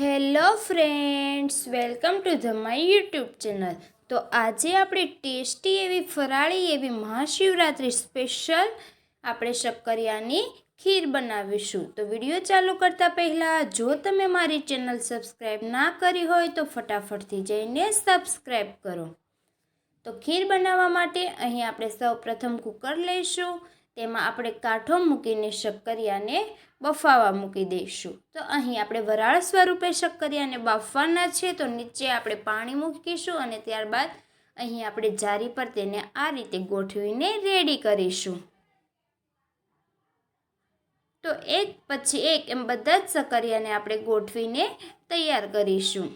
Hello friends, welcome to the my YouTube channel. તો આજે આપણે ટેસ્ટી એવી ફરાળી એવી મહાશિવરાત્રિ સ્પેશિયલ આપણે શક્કરિયાની ખીર બનાવીશું. તો વીડિયો ચાલુ કરતાં પહેલાં, જો તમે મારી ચેનલ સબસ્ક્રાઈબ ના કરી હોય તો ફટાફટથી જઈને સબસ્ક્રાઈબ કરો. તો ખીર બનાવવા માટે અહીં આપણે સૌ પ્રથમ કુકર લઈશું. તેમાં આપણે કાંઠો મૂકીને શક્કરિયાને બફાવા મૂકી દઈશું. તો અહીં આપણે વરાળ સ્વરૂપે શક્કરિયાને બાફવાના છે, તો નીચે આપણે પાણી મૂકીશું અને ત્યારબાદ અહીં આપણે જારી પર તેને આ રીતે ગોઠવીને રેડી કરીશું. તો એક પછી એક એમ બધા જ શક્કરિયાને આપણે ગોઠવીને તૈયાર કરીશું.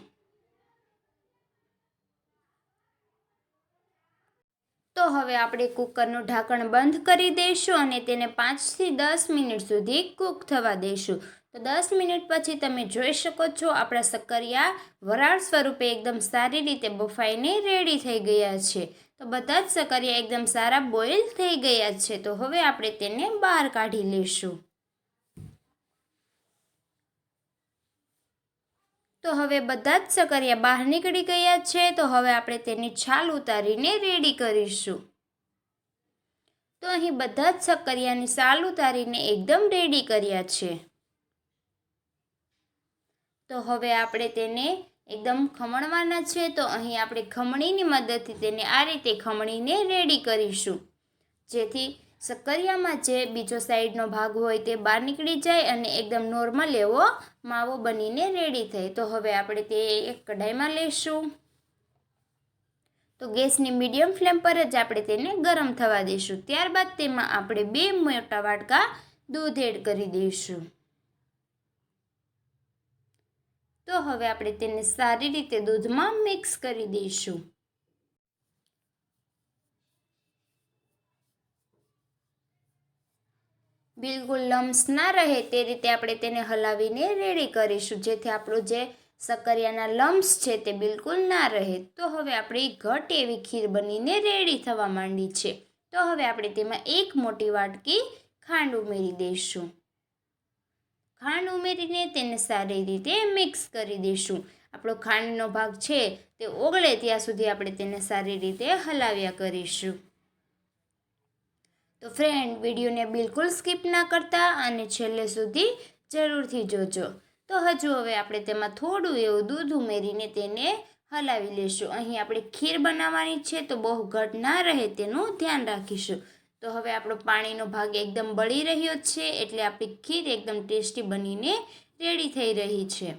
તો હવે આપણે કુકરનું ઢાંકણ બંધ કરી દઈશું અને તેને પાંચથી દસ મિનિટ સુધી કૂક થવા દઈશું. તો દસ મિનિટ પછી તમે જોઈ શકો છો આપણા સક્કરિયા વરાળ સ્વરૂપે એકદમ સારી રીતે બફાઈને રેડી થઈ ગયા છે. તો બધા જ શક્કરિયા એકદમ સારા બોઇલ થઈ ગયા છે. તો હવે આપણે તેને બહાર કાઢી લઈશું. તો હવે બધા જ સકરિયા બહાર નીકળી ગયા છે, તો હવે આપણે તેની છાલ ઉતારીને રેડી કરીશું. તો અહીં બધા જ સકરિયાની છાલ ઉતારીને એકદમ રેડી કર્યા છે. તો હવે આપણે તેને એકદમ ખમણવાના છે, તો અહીં આપણે ખમણીની મદદથી તેને આ રીતે ખમણીને રેડી કરીશું. જેથી સક્કરિયામાં જે બીજો સાઈડનો ભાગ હોય તે બહાર નીકળી જાય અને એકદમ નોર્મલ એવો માવો બનીને રેડી થાય. તો હવે આપણે તે એક કઢાઈમાં લઈશું. તો ગેસની મીડિયમ ફ્લેમ પર જ આપણે તેને ગરમ થવા દઈશું. ત્યારબાદ તેમાં આપણે બે મોટા વાટકા દૂધ એડ કરી દઈશું. તો હવે આપણે તેને સારી રીતે દૂધમાં મિક્સ કરી દઈશું. બિલકુલ લમ્સ ના રહે તે રીતે આપણે તેને હલાવીને રેડી કરીશું. જેથી આપણું જે સકરિયાના લમ્સ છે તે બિલકુલ ના રહે. તો હવે આપણી ઘટ એવી ખીર બનીને રેડી થવા માંડી છે. તો હવે આપણે તેમાં એક મોટી વાટકી ખાંડ ઉમેરી દઈશું. ખાંડ ઉમેરીને તેને સારી રીતે મિક્સ કરી દઈશું. આપણો ખાંડનો ભાગ છે તે ઓગળે ત્યાં સુધી આપણે તેને સારી રીતે હલાવ્યા કરીશું. તો ફ્રેન્ડ વિડીયોને બિલકુલ સ્કીપ ના કરતા અને છેલ્લે સુધી જરૂરથી જોજો. તો હજુ હવે આપણે તેમાં થોડું એવું દૂધ ઉમેરીને તેને હલાવી લેશું. અહીં આપણે ખીર બનાવવાની છે તો બહુ ઘટ ના રહે તેનું ધ્યાન રાખીશું. તો હવે આપણો પાણીનો ભાગ એકદમ બળી રહ્યો છે એટલે આપણી ખીર એકદમ ટેસ્ટી બનીને રેડી થઈ રહી છે.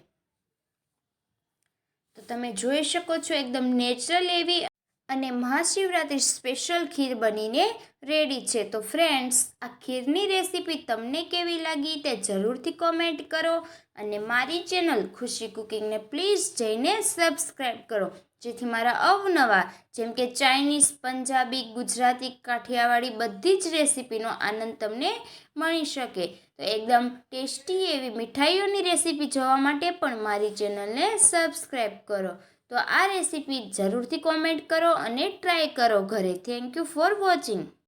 તો તમે જોઈ શકો છો એકદમ નેચરલ એવી અને મહાશિવરાત્રિ સ્પેશિયલ ખીર બનીને રેડી છે. તો ફ્રેન્ડ્સ આ ખીરની રેસીપી તમને કેવી લાગી તે જરૂરથી કોમેન્ટ કરો અને મારી ચેનલ ખુશી કુકિંગને પ્લીઝ જઈને સબસ્ક્રાઈબ કરો. જેથી મારા અવનવા, જેમ કે ચાઇનીઝ પંજાબી ગુજરાતી, કાઠિયાવાડી બધી જ રેસીપીનો આનંદ તમને મળી શકે. તો એકદમ ટેસ્ટી એવી મીઠાઈઓની રેસીપી જોવા માટે પણ મારી ચેનલને સબસ્ક્રાઈબ કરો. તો આ રેસીપી જરૂરથી કોમેન્ટ કરો અને ટ્રાય કરો ઘરે. Thank you for watching